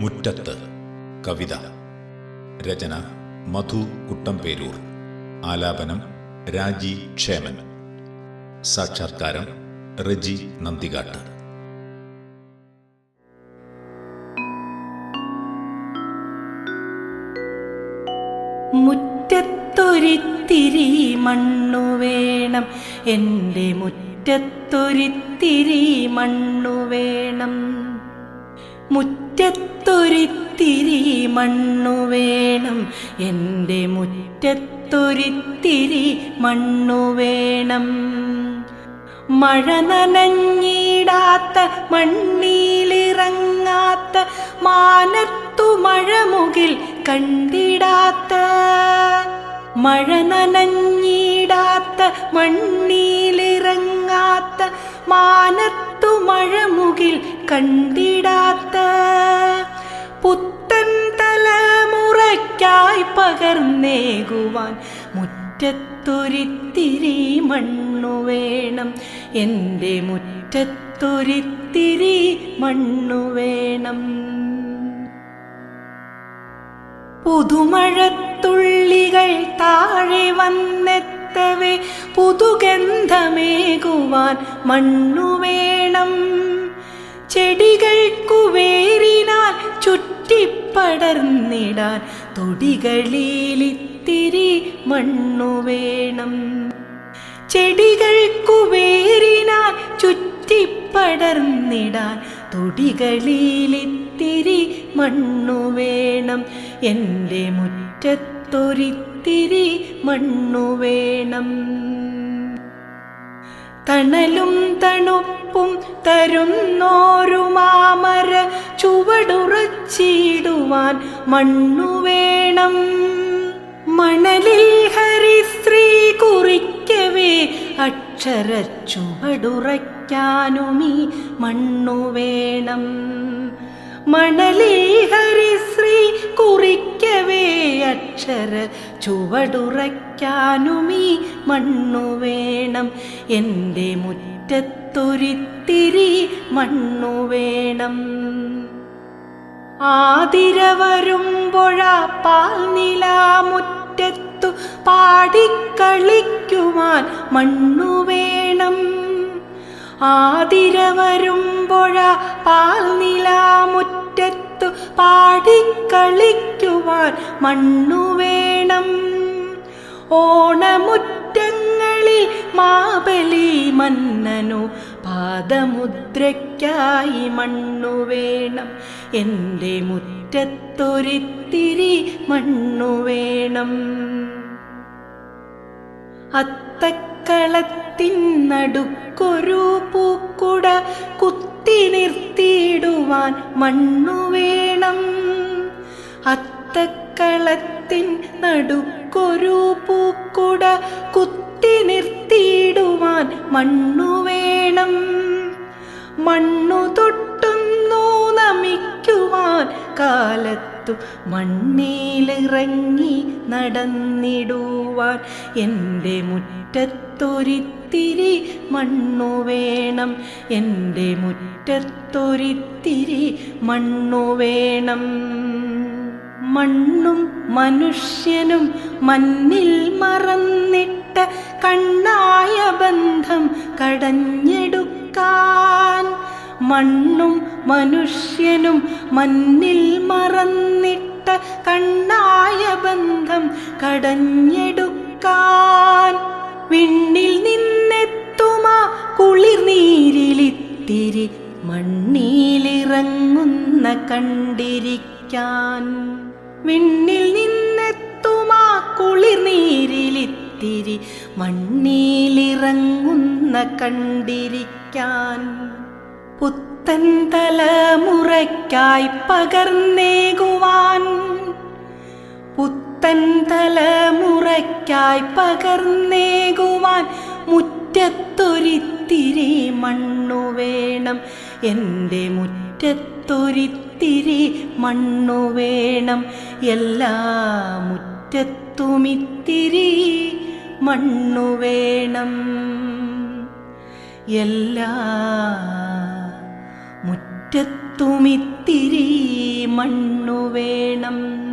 മുറ്റത്ത്. കവിത. രചന. മധു കുട്ടംപേരൂർ. ആലാപനം. രാജി ക്ഷേമൻ. സാക്ഷാത്കാരം. റെജി നന്ദികാട്ട്. മുറ്റത്തൊരിത്തിരി മണ്ണു വേണം. എന്റെ മുറ്റത്തൊരിത്തിരി മണ്ണു വേണം. മുറ്റത്തൊരിത്തിരി മണ്ണു വേണം? എന്റെ മുറ്റത്തൊരിത്തിരി മണ്ണു വേണം. മഴ നനഞ്ഞിടാത്ത മണ്ണിലിറങ്ങാത്ത മാനത്തു മഴമുകിൽ കണ്ടിടാത്ത മഴ നനഞ്ഞിടാത്ത മണ്ണിലിറങ്ങാത്ത മാനത്തു മഴമുകിൽ കണ്ടിടാത്ത പുത്തൻ തലമുറയ്ക്കായി പകർന്നേകുവാൻ മുറ്റത്തൊരിത്തിരി മണ്ണു വേണം. എന്റെ മുറ്റത്തൊരിത്തിരി മണ്ണു വേണം. പുതുമഴത്തുള്ളികൾ താഴെ വന്നെത്തവേ പുതുഗന്ധമേകുവാൻ മണ്ണു വേണം. ചെടികൾക്കു വേരിനാൽ ചുറ്റിപ്പടർന്നിടാൻ തൊടികളിലിത്തിരി മണ്ണു വേണം. ചെടികൾക്കു വേരിനാൽ ചുറ്റിപ്പടർന്നിടാൻ തൊടികളിലിത്തിരി മണ്ണു വേണം. എന്റെ മുറ്റത്തൊരിത്തിരി മണ്ണു വേണം. തണലും തണുപ്പും തരുന്നോരു മാമര ചുവടുറച്ചിടുവാൻ മണ്ണു വേണം. മണലിൽ ഹരിശ്രീ കുറിക്കവേ അക്ഷര ചുവടുറയ്ക്കാനുമീ മണ്ണു വേണം. മണലിൽ ഹരിശ്രീ കുറിക്കവേ അക്ഷര ചുവടുറയ്ക്കാനുമീ മണ്ണു വേണം. എന്റെ മുറ്റത്തൊരിത്തിരി മണ്ണു വേണം. ആതിര പാൽനില മുറ്റത്തു പാടിക്കളിക്കുവാൻ മണ്ണു വേണം. ആതിര പാൽനില മുറ്റത്തു പാടിക്കളിക്കുവാൻ മണ്ണു വേണം. ഓണമുറ്റങ്ങളിൽ മാബലി മന്നനു പാദമുദ്രയ്ക്കായി മണ്ണു വേണം. എന്റെ മുറ്റത്തൊരിത്തിരി മണ്ണു വേണം. അത്തക്കളത്തിനടുക്കൊരു പൂക്കുട കുത്തി നിർത്തിയിടുവാൻ മണ്ണു വേണം. അത്തക്കളത്തിൻ നടുക്കൊരു പൂക്കുട കുത്തി നിർത്തിയിടുവാൻ മണ്ണു വേണം. മണ്ണു തൊട്ടുന്നു നമിക്കുവാൻ കാലത്തു മണ്ണിലിറങ്ങി നടന്നിടുവാൻ എന്റെ മുറ്റത്തൊരിത്തിരി മണ്ണു വേണം. എന്റെ മുറ്റത്തൊരിത്തിരി മണ്ണു വേണം. മണ്ണും മനുഷ്യനും മണ്ണിൽ മറന്നിട്ട കണ്ണായ ബന്ധം കടഞ്ഞെടുക്കാൻ. മണ്ണും മനുഷ്യനും മണ്ണിൽ മറന്നിട്ട കണ്ണായ ബന്ധം കടഞ്ഞെടുക്കാൻ. വിണ്ണിൽ നിന്നെത്തുമാ കുളിർനീരിലിത്തിരി മണ്ണിലിറങ്ങുന്ന കണ്ടിരിക്കാൻ. വിണ്ണിൽ നിന്നെത്തുമാ കുളിർ നീരിലിത്തിരി മണ്ണിലിറങ്ങുന്ന കണ്ടിരിക്കാൻ. പുത്തൻ തലമുറയ്ക്കായി പകർന്നേകുവാൻ. പുത്തൻ തലമുറയ്ക്കായി പകർന്നേകുവാൻ മുറ്റത്തൊരിത്തിരി മണ്ണു വേണം. എന്റെ മുറ്റത്തൊരിത്തിരി മണ്ണു വേണം. എല്ലാ മുറ്റത്തുമിത്തിരി മണ്ണു വേണം. എല്ലാ മുറ്റത്തുമിത്തിരി മണ്ണു വേണം.